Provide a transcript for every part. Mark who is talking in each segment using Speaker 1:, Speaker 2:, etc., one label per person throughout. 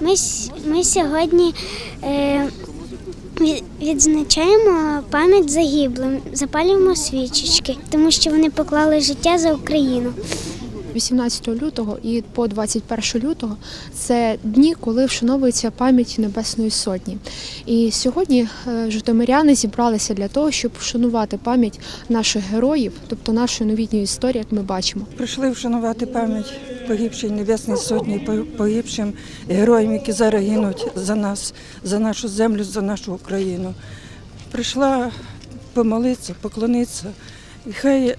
Speaker 1: Ми, с- ми сьогодні е, відзначаємо пам'ять загиблим, запалюємо свічечки, тому що вони поклали життя за Україну.
Speaker 2: 18 лютого і по 21 лютого це дні, коли вшановується пам'ять Небесної Сотні. І сьогодні е, житомиряни зібралися для того, щоб вшанувати пам'ять наших героїв, тобто нашої новітньої історії, як ми бачимо.
Speaker 3: Прийшли вшанувати пам'ять погибшій Небесній Сотні, по- погибшим героям, які зараз гинуть за нас, за нашу землю, за нашу Україну. Прийшла помолитися, поклонитися. І хай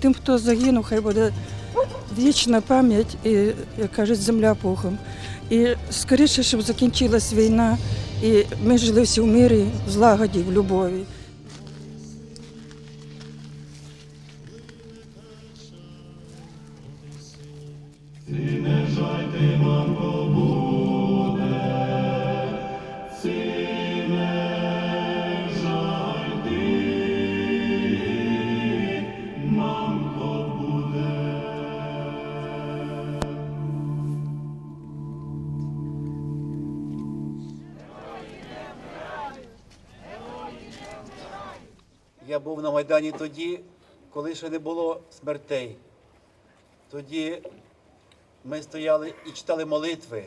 Speaker 3: тим, хто загинув, хай буде вічна пам'ять і, як кажуть, земля пухом. І скоріше, щоб закінчилась війна, і ми жили всі в мирі, в злагоді, в любові.
Speaker 4: Я був на Майдані тоді, коли ще не було смертей. Тоді ми стояли і читали молитви.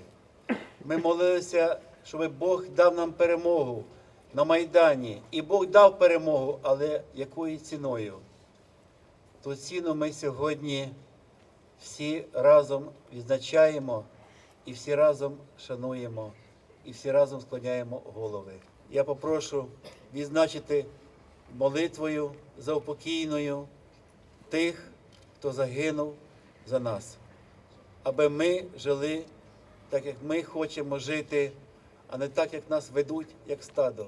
Speaker 4: Ми молилися, щоб Бог дав нам перемогу на Майдані. І Бог дав перемогу, але якою ціною? Ту ціну ми сьогодні всі разом відзначаємо і всі разом шануємо, і всі разом склоняємо голови. Я попрошу відзначити молитвою заупокійною тих, хто загинув за нас, аби ми жили так, як ми хочемо жити, а не так, як нас ведуть, як стадо.